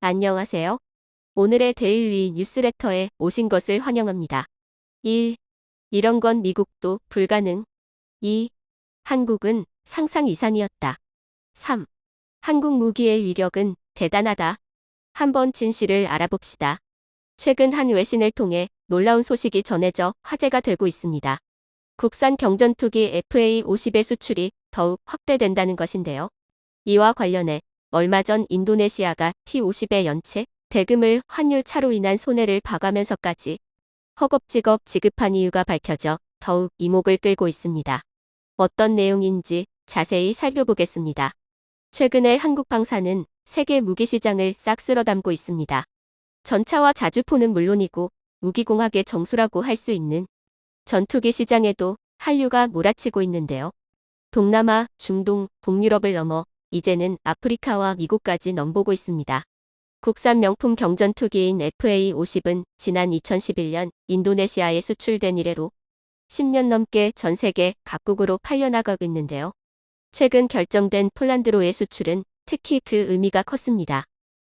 안녕하세요. 오늘의 데일리 뉴스레터에 오신 것을 환영합니다. 1. 이런 건 미국도 불가능. 2. 한국은 상상 이상이었다. 3. 한국 무기의 위력은 대단하다. 한번 진실을 알아봅시다. 최근 한 외신을 통해 놀라운 소식이 전해져 화제가 되고 있습니다. 국산 경전투기 FA-50의 수출이 더욱 확대된다는 것인데요. 이와 관련해 얼마 전 인도네시아가 T-50의 연체, 대금을 환율 차로 인한 손해를 봐가면서까지 허겁지겁 지급한 이유가 밝혀져 더욱 이목을 끌고 있습니다. 어떤 내용인지 자세히 살펴보겠습니다. 최근에 한국 방사는 세계 무기 시장을 싹 쓸어 담고 있습니다. 전차와 자주포는 물론이고 무기공학의 정수라고 할 수 있는 전투기 시장에도 한류가 몰아치고 있는데요. 동남아, 중동, 북유럽을 넘어 이제는 아프리카와 미국까지 넘보고 있습니다. 국산 명품 경전투기인 FA-50은 지난 2011년 인도네시아에 수출된 이래로 10년 넘게 전 세계 각국으로 팔려나가고 있는데요. 최근 결정된 폴란드로의 수출은 특히 그 의미가 컸습니다.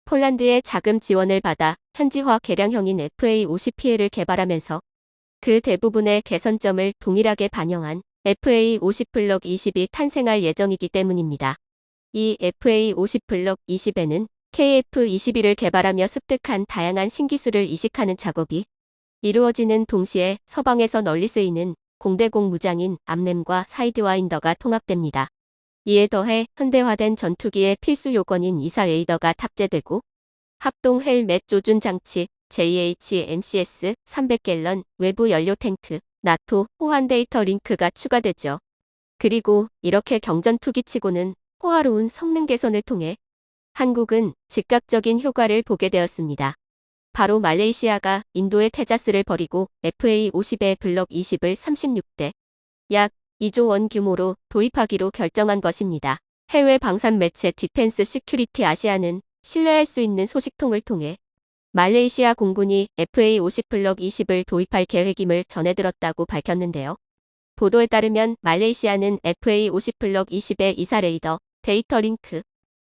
폴란드의 자금 지원을 받아 현지화 개량형인 FA-50P를 개발하면서 그 대부분의 개선점을 동일하게 반영한 FA-50 블럭 20이 탄생할 예정이기 때문입니다. 이 FA-50 블럭 20에는 KF-21을 개발하며 습득한 다양한 신기술을 이식하는 작업이 이루어지는 동시에 서방에서 널리 쓰이는 공대공 무장인 암램과 사이드와인더가 통합됩니다. 이에 더해 현대화된 전투기의 필수 요건인 이사 레이더가 탑재되고 합동 헬멧 조준 장치 JHMCS 300갤런 외부 연료 탱크 나토 호환 데이터 링크가 추가되죠. 그리고 이렇게 경전 투기치고는 호화로운 성능 개선을 통해 한국은 즉각적인 효과를 보게 되었습니다. 바로 말레이시아가 인도의 테자스를 버리고 FA50의 블럭 20을 36대 약 2조 원 규모로 도입하기로 결정한 것입니다. 해외 방산 매체 디펜스 시큐리티 아시아는 신뢰할 수 있는 소식통을 통해 말레이시아 공군이 FA50 블럭 20을 도입할 계획임을 전해들었다고 밝혔는데요. 보도에 따르면 말레이시아는 FA50 블럭 20의 이사 레이더, 데이터 링크,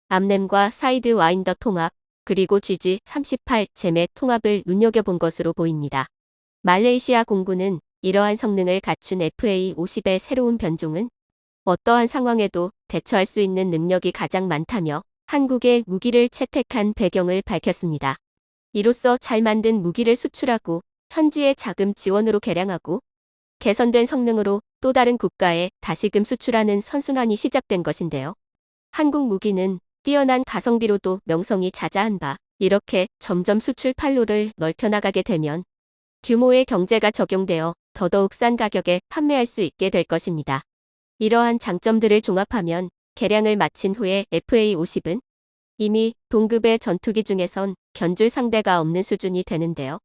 암램과 사이드 와인더 통합, 그리고 GG38 잼의 통합을 눈여겨본 것으로 보입니다. 말레이시아 공군은 이러한 성능을 갖춘 FA50의 새로운 변종은 어떠한 상황에도 대처할 수 있는 능력이 가장 많다며 한국의 무기를 채택한 배경을 밝혔습니다. 이로써 잘 만든 무기를 수출하고 현지의 자금 지원으로 개량하고 개선된 성능으로 또 다른 국가에 다시금 수출하는 선순환이 시작된 것인데요. 한국 무기는 뛰어난 가성비로도 명성이 자자한 바 이렇게 점점 수출 판로를 넓혀나가게 되면 규모의 경제가 적용되어 더더욱 싼 가격에 판매할 수 있게 될 것입니다. 이러한 장점들을 종합하면 개량을 마친 후에 FA50은 이미 동급의 전투기 중에선 견줄 상대가 없는 수준이 되는데요.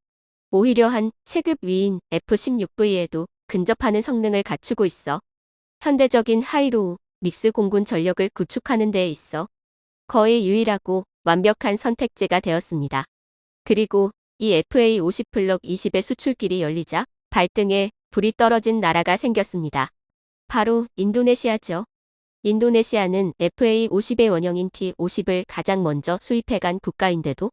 오히려 한 체급 위인 F-16V에도 근접하는 성능을 갖추고 있어 현대적인 하이로우 믹스 공군 전력을 구축하는 데에 있어 거의 유일하고 완벽한 선택지가 되었습니다. 그리고 이 FA50 블럭 20의 수출길이 열리자 발등에 불이 떨어진 나라가 생겼습니다. 바로 인도네시아죠. 인도네시아는 FA50의 원형인 T50을 가장 먼저 수입해간 국가인데도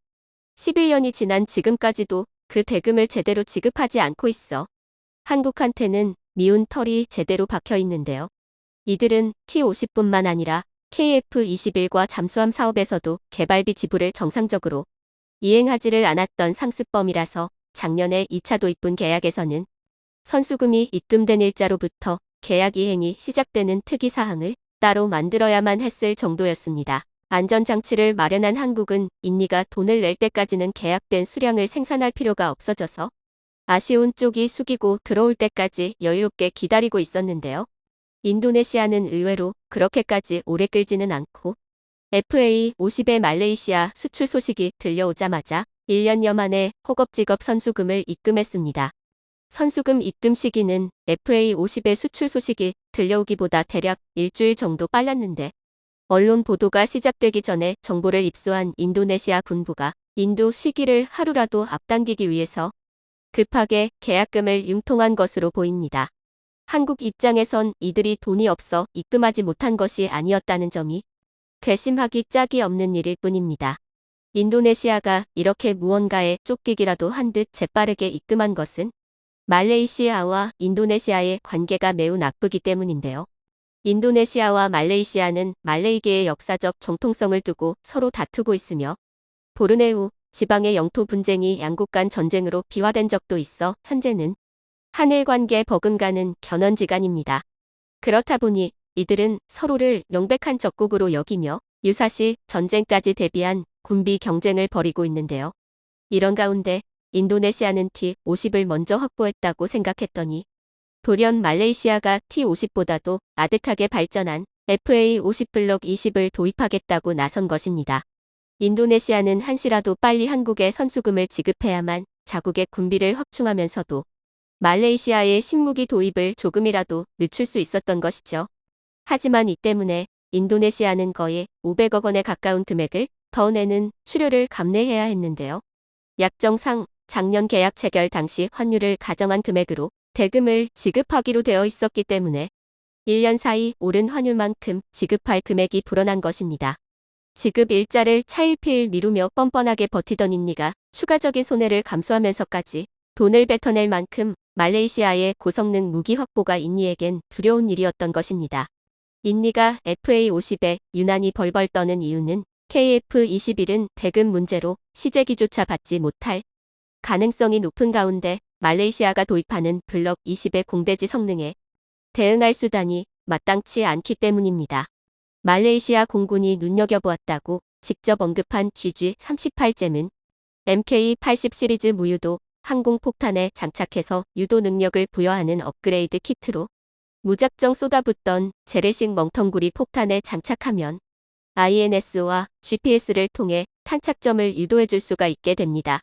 11년이 지난 지금까지도 그 대금을 제대로 지급하지 않고 있어 한국한테는 미운 털이 제대로 박혀 있는데요. 이들은 T50뿐만 아니라 KF21과 잠수함 사업에서도 개발비 지불을 정상적으로 이행하지를 않았던 상습범이라서 작년에 2차 도입분 계약에서는 선수금이 입금된 일자로부터 계약 이행이 시작되는 특이사항을 따로 만들어야만 했을 정도였습니다. 안전장치를 마련한 한국은 인니가 돈을 낼 때까지는 계약된 수량을 생산할 필요가 없어져서 아쉬운 쪽이 숙이고 들어올 때까지 여유롭게 기다리고 있었는데요. 인도네시아는 의외로 그렇게까지 오래 끌지는 않고 FA50의 말레이시아 수출 소식이 들려오자마자 1년여 만에 허겁지겁 선수금을 입금했습니다. 선수금 입금 시기는 FA50의 수출 소식이 들려오기보다 대략 일주일 정도 빨랐는데 언론 보도가 시작되기 전에 정보를 입수한 인도네시아 군부가 인도 시기를 하루라도 앞당기기 위해서 급하게 계약금을 융통한 것으로 보입니다. 한국 입장에선 이들이 돈이 없어 입금하지 못한 것이 아니었다는 점이 괘씸하기 짝이 없는 일일 뿐입니다. 인도네시아가 이렇게 무언가에 쫓기기라도 한 듯 재빠르게 입금한 것은 말레이시아와 인도네시아의 관계가 매우 나쁘기 때문인데요. 인도네시아와 말레이시아는 말레이계의 역사적 정통성을 두고 서로 다투고 있으며 보르네우 지방의 영토 분쟁이 양국 간 전쟁으로 비화된 적도 있어 현재는 한일 관계 버금가는 견원지간입니다. 그렇다 보니 이들은 서로를 명백한 적국으로 여기며 유사시 전쟁까지 대비한 군비 경쟁을 벌이고 있는데요. 이런 가운데 인도네시아는 T-50을 먼저 확보했다고 생각했더니 돌연 말레이시아가 T-50보다도 아득하게 발전한 FA-50 블록 20을 도입하겠다고 나선 것입니다. 인도네시아는 한시라도 빨리 한국에 선수금을 지급해야만 자국의 군비를 확충하면서도 말레이시아의 신무기 도입을 조금이라도 늦출 수 있었던 것이죠. 하지만 이 때문에 인도네시아는 거의 500억 원에 가까운 금액을 더 내는 수료를 감내해야 했는데요. 약정상 작년 계약 체결 당시 환율을 가정한 금액으로 대금을 지급하기로 되어 있었기 때문에 1년 사이 오른 환율만큼 지급할 금액이 불어난 것입니다. 지급 일자를 차일피일 미루며 뻔뻔하게 버티던 인니가 추가적인 손해를 감수하면서까지 돈을 뱉어낼 만큼 말레이시아의 고성능 무기 확보가 인니에겐 두려운 일이었던 것입니다. 인니가 FA50에 유난히 벌벌 떠는 이유는 KF21은 대금 문제로 시제기조차 받지 못할 가능성이 높은 가운데 말레이시아가 도입하는 블럭 20의 공대지 성능에 대응할 수단이 마땅치 않기 때문입니다. 말레이시아 공군이 눈여겨보았다고 직접 언급한 GG38잼은 MK80 시리즈 무유도 항공폭탄에 장착해서 유도 능력을 부여하는 업그레이드 키트로 무작정 쏟아붓던 재래식 멍텅구리 폭탄에 장착하면 INS와 GPS를 통해 탄착점을 유도해줄 수가 있게 됩니다.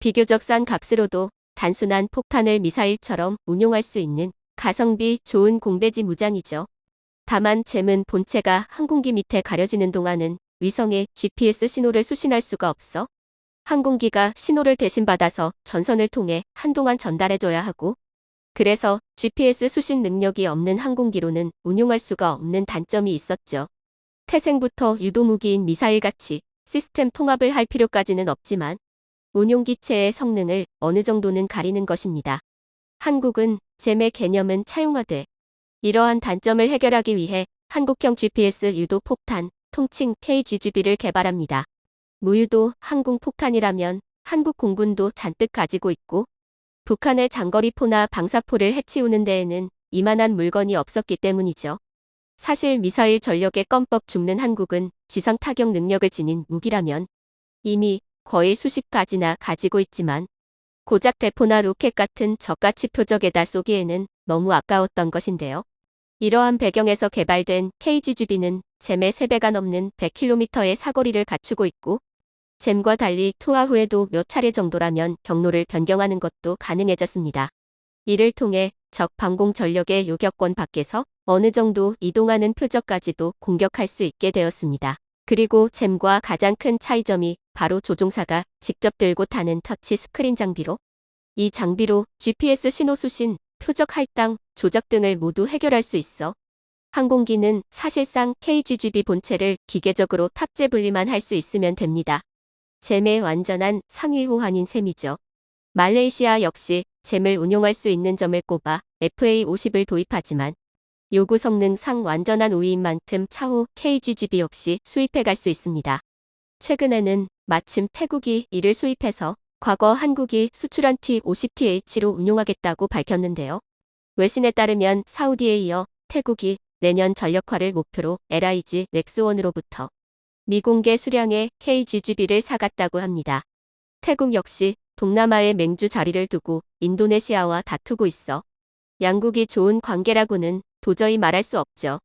비교적 싼 값으로도 단순한 폭탄을 미사일처럼 운용할 수 있는 가성비 좋은 공대지 무장이죠. 다만 잼은 본체가 항공기 밑에 가려지는 동안은 위성의 GPS 신호를 수신할 수가 없어 항공기가 신호를 대신 받아서 전선을 통해 한동안 전달해줘야 하고 그래서 GPS 수신 능력이 없는 항공기로는 운용할 수가 없는 단점이 있었죠. 태생부터 유도무기인 미사일같이 시스템 통합을 할 필요까지는 없지만 운용기체의 성능을 어느 정도는 가리는 것입니다. 한국은 잼의 개념은 차용화돼 이러한 단점을 해결하기 위해 한국형 GPS 유도 폭탄, 통칭 KGGB를 개발합니다. 무유도 항공폭탄이라면 한국 공군도 잔뜩 가지고 있고 북한의 장거리포나 방사포를 해치우는 데에는 이만한 물건이 없었기 때문이죠. 사실 미사일 전력에 껌뻑 죽는 한국은 지상 타격 능력을 지닌 무기라면 이미 거의 수십 가지나 가지고 있지만 고작 대포나 로켓 같은 저가치 표적에다 쏘기에는 너무 아까웠던 것인데요. 이러한 배경에서 개발된 KGGB는 잼의 3배가 넘는 100km의 사거리를 갖추고 있고 잼과 달리 투하 후에도 몇 차례 정도라면 경로를 변경하는 것도 가능해졌습니다. 이를 통해 적 방공 전력의 요격권 밖에서 어느 정도 이동하는 표적까지도 공격할 수 있게 되었습니다. 그리고 잼과 가장 큰 차이점이 바로 조종사가 직접 들고 타는 터치 스크린 장비로 이 장비로 GPS 신호 수신, 표적 할당, 조작 등을 모두 해결할 수 있어 항공기는 사실상 KGGB 본체를 기계적으로 탑재 분리만 할 수 있으면 됩니다. 잼의 완전한 상위 호환인 셈이죠. 말레이시아 역시 잼을 운용할 수 있는 점을 꼽아 FA50을 도입하지만 요구 성능 상 완전한 우위인 만큼 차후 KGGB 역시 수입해 갈 수 있습니다. 최근에는 마침 태국이 이를 수입해서 과거 한국이 수출한 T50TH로 운용하겠다고 밝혔는데요. 외신에 따르면 사우디에 이어 태국이 내년 전력화를 목표로 LIG 넥스원으로부터 미공개 수량의 KGGB를 사갔다고 합니다. 태국 역시 동남아의 맹주 자리를 두고 인도네시아와 다투고 있어 양국이 좋은 관계라고는 도저히 말할 수 없죠.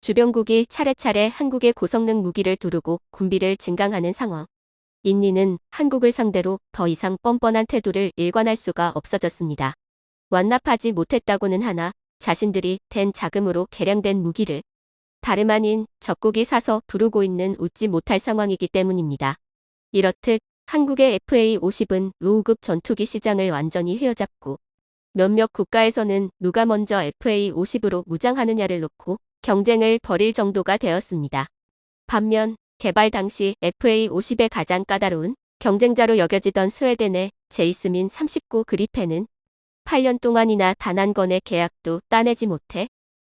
주변국이 차례차례 한국의 고성능 무기를 두르고 군비를 증강하는 상황. 인니는 한국을 상대로 더 이상 뻔뻔한 태도를 일관할 수가 없어졌습니다. 완납하지 못했다고는 하나 자신들이 된 자금으로 개량된 무기를 다름 아닌 적국이 사서 두르고 있는 웃지 못할 상황이기 때문입니다. 이렇듯 한국의 FA-50은 로우급 전투기 시장을 완전히 휘어잡고 몇몇 국가에서는 누가 먼저 FA-50으로 무장하느냐를 놓고 경쟁을 벌일 정도가 되었습니다. 반면 개발 당시 FA-50의 가장 까다로운 경쟁자로 여겨지던 스웨덴의 제이스민 39 그리펜은 8년 동안이나 단 한 건의 계약도 따내지 못해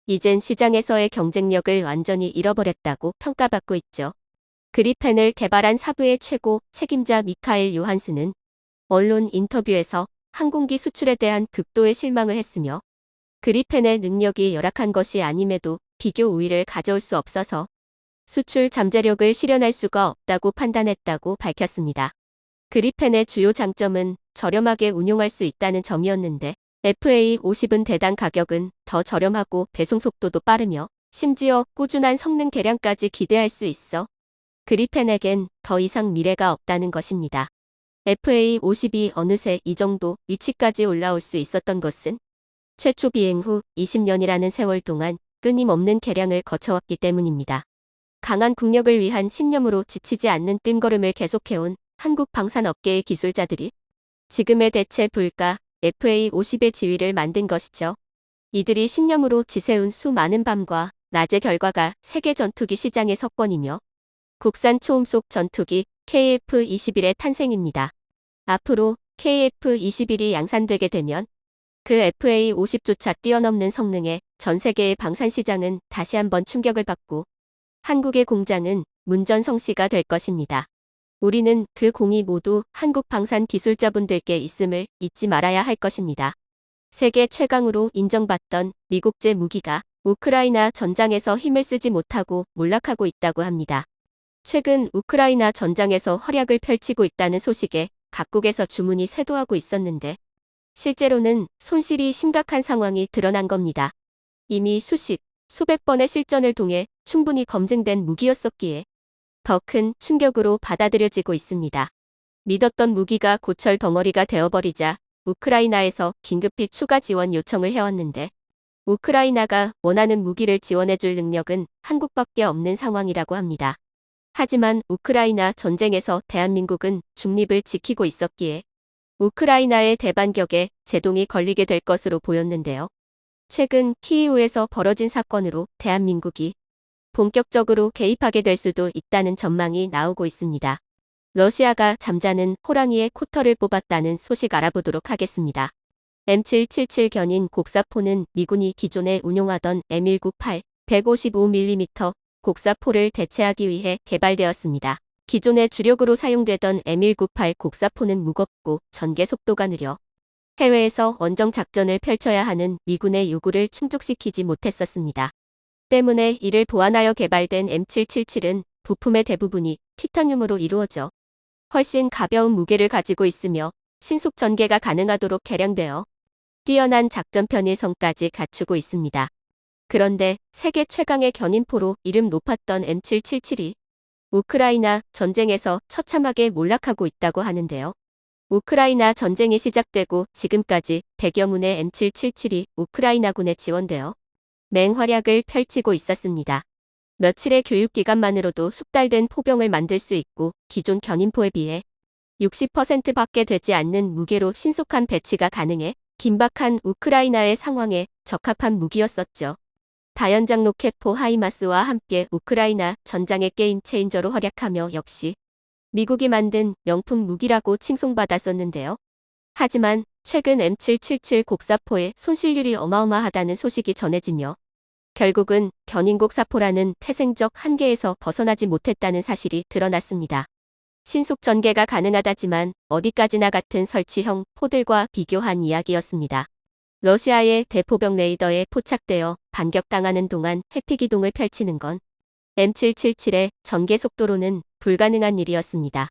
이젠 시장에서의 경쟁력을 완전히 잃어버렸다고 평가받고 있죠. 그리펜을 개발한 사부의 최고 책임자 미카엘 요한스는 언론 인터뷰에서 항공기 수출에 대한 극도의 실망을 했으며 그리펜의 능력이 열악한 것이 아님에도 비교 우위를 가져올 수 없어서 수출 잠재력을 실현할 수가 없다고 판단했다고 밝혔습니다. 그리펜의 주요 장점은 저렴하게 운용할 수 있다는 점이었는데 FA50은 대당 가격은 더 저렴하고 배송 속도도 빠르며 심지어 꾸준한 성능 개량까지 기대할 수 있어 그리펜에겐 더 이상 미래가 없다는 것입니다. FA50이 어느새 이 정도 위치까지 올라올 수 있었던 것은 최초 비행 후 20년이라는 세월 동안 끊임없는 개량을 거쳐왔기 때문입니다. 강한 국력을 위한 신념으로 지치지 않는 뜬걸음을 계속해온 한국 방산업계의 기술자들이 지금의 대체 불가 FA50의 지위를 만든 것이죠. 이들이 신념으로 지새운 수많은 밤과 낮의 결과가 세계 전투기 시장의 석권이며 국산 초음속 전투기 KF-21의 탄생입니다. 앞으로 KF-21이 양산되게 되면 그 FA-50조차 뛰어넘는 성능의 전 세계의 방산 시장은 다시 한번 충격을 받고 한국의 공장은 문전성시가 될 것입니다. 우리는 그 공이 모두 한국 방산 기술자분들께 있음을 잊지 말아야 할 것입니다. 세계 최강으로 인정받던 미국제 무기가 우크라이나 전장에서 힘을 쓰지 못하고 몰락하고 있다고 합니다. 최근 우크라이나 전장에서 활약을 펼치고 있다는 소식에 각국에서 주문이 쇄도하고 있었는데 실제로는 손실이 심각한 상황이 드러난 겁니다. 이미 수십, 수백 번의 실전을 통해 충분히 검증된 무기였었기에 더 큰 충격으로 받아들여지고 있습니다. 믿었던 무기가 고철 덩어리가 되어버리자 우크라이나에서 긴급히 추가 지원 요청을 해왔는데 우크라이나가 원하는 무기를 지원해줄 능력은 한국밖에 없는 상황이라고 합니다. 하지만 우크라이나 전쟁에서 대한민국은 중립을 지키고 있었기에 우크라이나의 대반격에 제동이 걸리게 될 것으로 보였는데요. 최근 키이우에서 벌어진 사건으로 대한민국이 본격적으로 개입하게 될 수도 있다는 전망이 나오고 있습니다. 러시아가 잠자는 호랑이의 코터를 뽑았다는 소식 알아보도록 하겠습니다. M777 견인 곡사포는 미군이 기존에 운용하던 M198 155mm 곡사포를 대체하기 위해 개발되었습니다. 기존의 주력으로 사용되던 M198 곡사포는 무겁고 전개 속도가 느려 해외에서 원정 작전을 펼쳐야 하는 미군의 요구를 충족시키지 못했었습니다. 때문에 이를 보완하여 개발된 M777은 부품의 대부분이 티타늄으로 이루어져 훨씬 가벼운 무게를 가지고 있으며 신속 전개가 가능하도록 개량되어 뛰어난 작전 편의성까지 갖추고 있습니다. 그런데 세계 최강의 견인포로 이름 높았던 M777이 우크라이나 전쟁에서 처참하게 몰락하고 있다고 하는데요. 우크라이나 전쟁이 시작되고 지금까지 100여 문의 M777이 우크라이나군에 지원되어 맹활약을 펼치고 있었습니다. 며칠의 교육 기간만으로도 숙달된 포병을 만들 수 있고 기존 견인포에 비해 60%밖에 되지 않는 무게로 신속한 배치가 가능해 긴박한 우크라이나의 상황에 적합한 무기였었죠. 다연장 로켓포 하이마스와 함께 우크라이나 전장의 게임 체인저로 활약하며 역시 미국이 만든 명품 무기라고 칭송받았었는데요. 하지만 최근 M777 곡사포의 손실률이 어마어마하다는 소식이 전해지며 결국은 견인곡 사포라는 태생적 한계에서 벗어나지 못했다는 사실이 드러났습니다. 신속 전개가 가능하다지만 어디까지나 같은 설치형 포들과 비교한 이야기였습니다. 러시아의 대포병 레이더에 포착되어 반격당하는 동안 회피기동을 펼치는 건 M777의 전개 속도로는 불가능한 일이었습니다.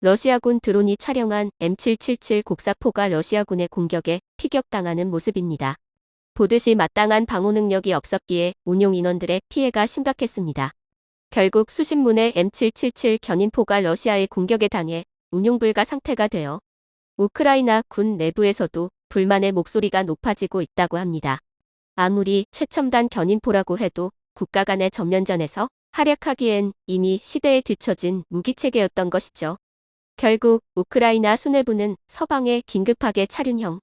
러시아군 드론이 촬영한 M777 곡사포가 러시아군의 공격에 피격당하는 모습입니다. 보듯이 마땅한 방호 능력이 없었기에 운용 인원들의 피해가 심각했습니다. 결국 수십 문의 M777 견인포가 러시아의 공격에 당해 운용 불가 상태가 되어 우크라이나 군 내부에서도 불만의 목소리가 높아지고 있다고 합니다. 아무리 최첨단 견인포라고 해도 국가 간의 전면전에서 활약하기엔 이미 시대에 뒤처진 무기체계였던 것이죠. 결국 우크라이나 수뇌부는 서방에 긴급하게 차륜형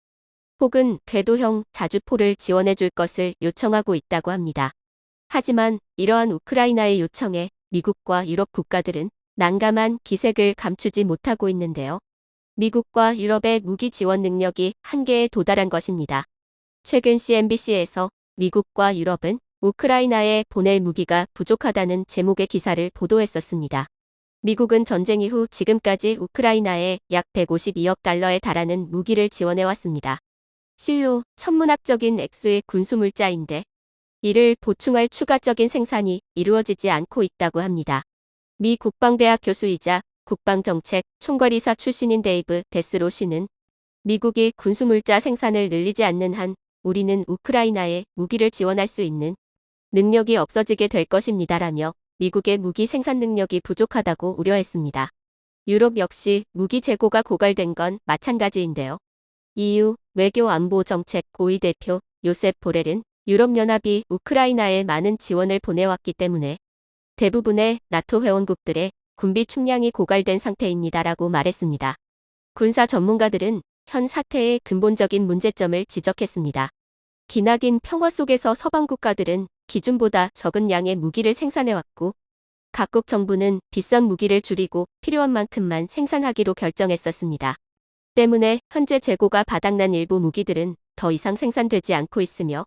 혹은 궤도형 자주포를 지원해 줄 것을 요청하고 있다고 합니다. 하지만 이러한 우크라이나의 요청에 미국과 유럽 국가들은 난감한 기색을 감추지 못하고 있는데요. 미국과 유럽의 무기 지원 능력이 한계에 도달한 것입니다. 최근 CNBC에서 미국과 유럽은 우크라이나에 보낼 무기가 부족하다는 제목의 기사를 보도했었습니다. 미국은 전쟁 이후 지금까지 우크라이나에 약 152억 달러에 달하는 무기를 지원해왔습니다. 실로 천문학적인 액수의 군수물자인데 이를 보충할 추가적인 생산이 이루어지지 않고 있다고 합니다. 미 국방대학 교수이자 국방정책 총괄이사 출신인 데이브 데스로 씨는 미국이 군수물자 생산을 늘리지 않는 한 우리는 우크라이나에 무기를 지원할 수 있는 능력이 없어지게 될 것입니다라며 미국의 무기 생산 능력이 부족하다고 우려했습니다. 유럽 역시 무기 재고가 고갈된 건 마찬가지인데요. EU 외교 안보 정책 고위 대표 요셉 보렐은 유럽연합이 우크라이나에 많은 지원을 보내왔기 때문에 대부분의 나토 회원국들의 군비 축량이 고갈된 상태입니다라고 말했습니다. 군사 전문가들은 현 사태의 근본적인 문제점을 지적했습니다. 기나긴 평화 속에서 서방 국가들은 기준보다 적은 양의 무기를 생산해왔고 각국 정부는 비싼 무기를 줄이고 필요한 만큼만 생산하기로 결정했었습니다. 때문에 현재 재고가 바닥난 일부 무기들은 더 이상 생산되지 않고 있으며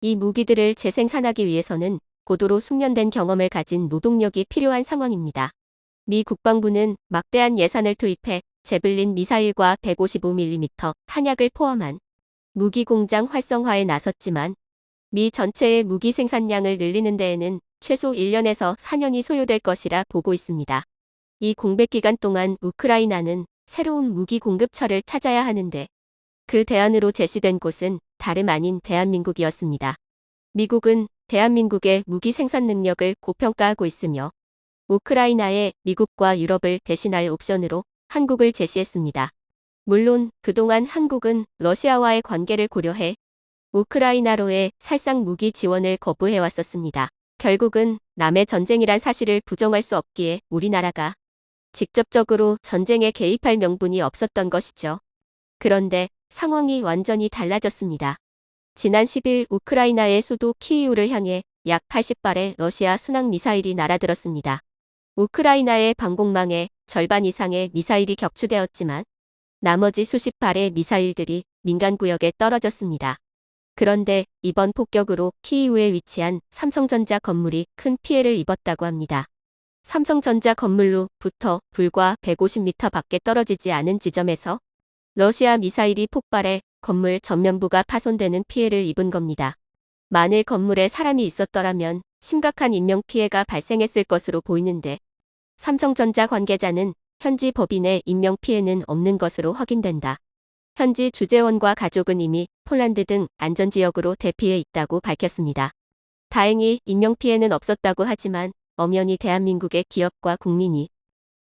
이 무기들을 재생산하기 위해서는 고도로 숙련된 경험을 가진 노동력이 필요한 상황입니다. 미 국방부는 막대한 예산을 투입해 제블린 미사일과 155mm 탄약을 포함한 무기 공장 활성화에 나섰지만 미 전체의 무기 생산량을 늘리는 데에는 최소 1년에서 4년이 소요될 것이라 보고 있습니다. 이 공백 기간 동안 우크라이나는 새로운 무기 공급처를 찾아야 하는데 그 대안으로 제시된 곳은 다름 아닌 대한민국이었습니다. 미국은 대한민국의 무기 생산 능력을 고평가하고 있으며 우크라이나에 미국과 유럽을 대신할 옵션으로 한국을 제시했습니다. 물론 그동안 한국은 러시아와의 관계를 고려해 우크라이나로의 살상 무기 지원을 거부해왔었습니다. 결국은 남의 전쟁이란 사실을 부정할 수 없기에 우리나라가 직접적으로 전쟁에 개입할 명분이 없었던 것이죠. 그런데 상황이 완전히 달라졌습니다. 지난 10일 우크라이나의 수도 키이우를 향해 약 80발의 러시아 순항 미사일이 날아들었습니다. 우크라이나의 방공망에 절반 이상의 미사일이 격추되었지만 나머지 수십 발의 미사일들이 민간 구역에 떨어졌습니다. 그런데 이번 폭격으로 키이우에 위치한 삼성전자 건물이 큰 피해를 입었다고 합니다. 삼성전자 건물로부터 불과 150m 밖에 떨어지지 않은 지점에서 러시아 미사일이 폭발해 건물 전면부가 파손되는 피해를 입은 겁니다. 만일 건물에 사람이 있었더라면 심각한 인명피해가 발생했을 것으로 보이는데 삼성전자 관계자는 현지 법인의 인명피해는 없는 것으로 확인된다. 현지 주재원과 가족은 이미 폴란드 등 안전지역으로 대피해 있다고 밝혔습니다. 다행히 인명피해는 없었다고 하지만 엄연히 대한민국의 기업과 국민이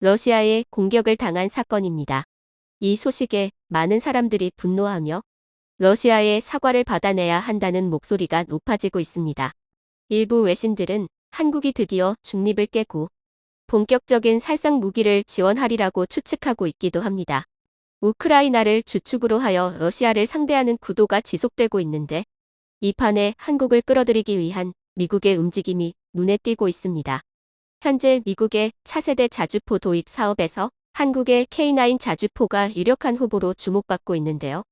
러시아에 공격을 당한 사건입니다. 이 소식에 많은 사람들이 분노하며 러시아의 사과를 받아내야 한다는 목소리가 높아지고 있습니다. 일부 외신들은 한국이 드디어 중립을 깨고 본격적인 살상 무기를 지원하리라고 추측하고 있기도 합니다. 우크라이나를 주축으로 하여 러시아를 상대하는 구도가 지속되고 있는데 이 판에 한국을 끌어들이기 위한 미국의 움직임이 눈에 띄고 있습니다. 현재 미국의 차세대 자주포 도입 사업에서 한국의 K9 자주포가 유력한 후보로 주목받고 있는데요.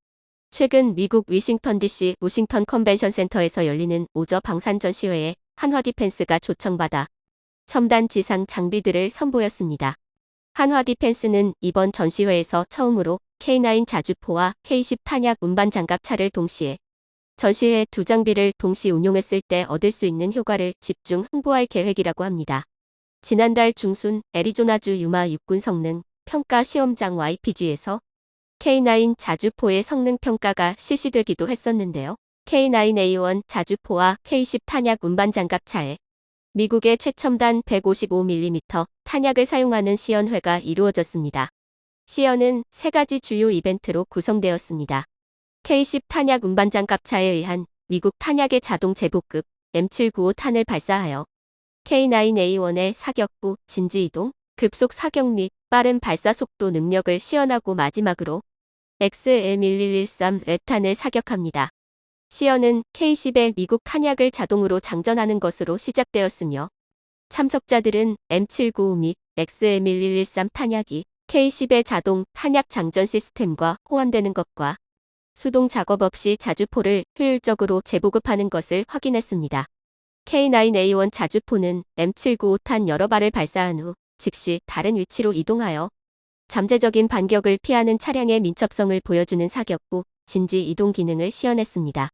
최근 미국 위싱턴 DC 우싱턴 컨벤션 센터에서 열리는 오저 방산 전 시회에 한화 디펜스가 초청받아 첨단 지상 장비들을 선보였습니다. 한화 디펜스는 이번 전시회에서 처음으로 K9 자주포와 K10 탄약 운반 장갑차를 동시에 전시회 두 장비를 동시 운용했을 때 얻을 수 있는 효과를 집중 홍보할 계획이라고 합니다. 지난달 중순 애리조나주 유마 육군 성능 평가 시험장 YPG에서 K9 자주포의 성능 평가가 실시되기도 했었는데요. K9A1 자주포와 K10 탄약 운반 장갑차에 미국의 최첨단 155mm 탄약을 사용하는 시연회가 이루어졌습니다. 시연은 세 가지 주요 이벤트로 구성되었습니다. K10 탄약 운반 장갑차에 의한 미국 탄약의 자동 재보급 M795 탄을 발사하여 K9A1의 사격부, 진지 이동, 급속 사격 및 빠른 발사 속도 능력을 시연하고 마지막으로 XM1113 랩탄을 사격합니다. 시연은 K10의 미국 탄약을 자동으로 장전하는 것으로 시작되었으며 참석자들은 M795 및 XM1113 탄약이 K10의 자동 탄약 장전 시스템과 호환되는 것과 수동 작업 없이 자주포를 효율적으로 재보급하는 것을 확인했습니다. K9A1 자주포는 M795탄 여러 발을 발사한 후 즉시 다른 위치로 이동하여 잠재적인 반격을 피하는 차량의 민첩성을 보여주는 사격 후 진지 이동 기능을 시연했습니다.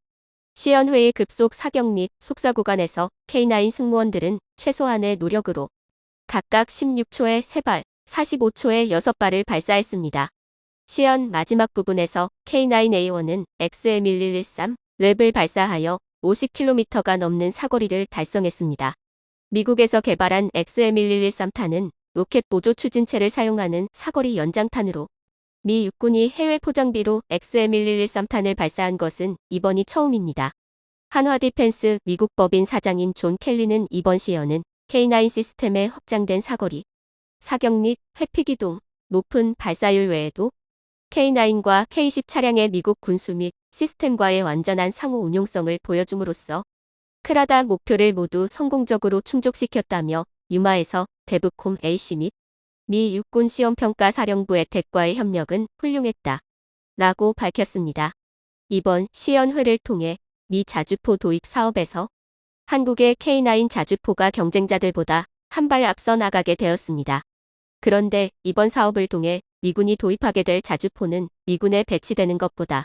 시연 후의 급속 사격 및 속사 구간에서 K9 승무원들은 최소한의 노력으로 각각 16초에 3발, 45초에 6발을 발사했습니다. 시연 마지막 부분에서 K9A1은 XM1113 랩을 발사하여 50km가 넘는 사거리를 달성했습니다. 미국에서 개발한 XM1113탄은 로켓 보조 추진체를 사용하는 사거리 연장탄으로 미 육군이 해외 포장비로 XM1113탄을 발사한 것은 이번이 처음입니다. 한화 디펜스 미국 법인 사장인 존 켈리는 이번 시연은 K9 시스템의 확장된 사거리, 사격 및 회피기동, 높은 발사율 외에도 K9과 K10 차량의 미국 군수 및 시스템과의 완전한 상호 운용성을 보여줌으로써 크라다 목표를 모두 성공적으로 충족시켰다며 유마에서 대북콤 A씨 및미 육군 시험평가 사령부 혜택과의 협력은 훌륭했다. 라고 밝혔습니다. 이번 시연회를 통해 미 자주포 도입 사업에서 한국의 K9 자주포가 경쟁자들보다 한 발 앞서 나가게 되었습니다. 그런데 이번 사업을 통해 미군이 도입하게 될 자주포는 미군에 배치되는 것보다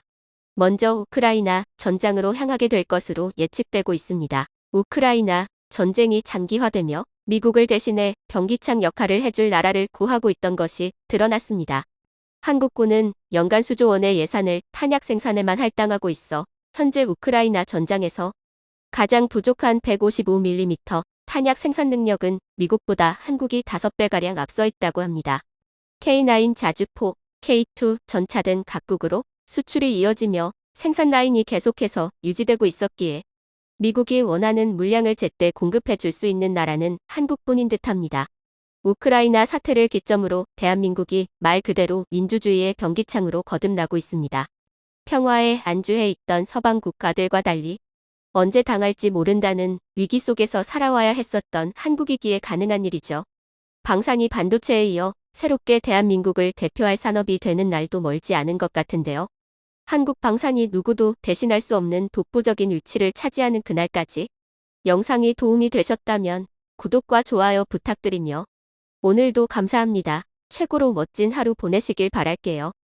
먼저 우크라이나 전장으로 향하게 될 것으로 예측되고 있습니다. 우크라이나 전쟁이 장기화되며 미국을 대신해 병기창 역할을 해줄 나라를 구하고 있던 것이 드러났습니다. 한국군은 연간 수조 원의 예산을 탄약 생산에만 할당하고 있어 현재 우크라이나 전장에서 가장 부족한 155mm 탄약 생산 능력은 미국보다 한국이 5배가량 앞서 있다고 합니다. K9 자주포, K2 전차 등 각국으로 수출이 이어지며 생산 라인이 계속해서 유지되고 있었기에 미국이 원하는 물량을 제때 공급해 줄 수 있는 나라는 한국뿐인 듯합니다. 우크라이나 사태를 기점으로 대한민국이 말 그대로 민주주의의 변기창으로 거듭나고 있습니다. 평화에 안주해 있던 서방 국가들과 달리 언제 당할지 모른다는 위기 속에서 살아와야 했었던 한국이기에 가능한 일이죠. 방산이 반도체에 이어 새롭게 대한민국을 대표할 산업이 되는 날도 멀지 않은 것 같은데요. 한국 방산이 누구도 대신할 수 없는 독보적인 위치를 차지하는 그날까지 영상이 도움이 되셨다면 구독과 좋아요 부탁드리며 오늘도 감사합니다. 최고로 멋진 하루 보내시길 바랄게요.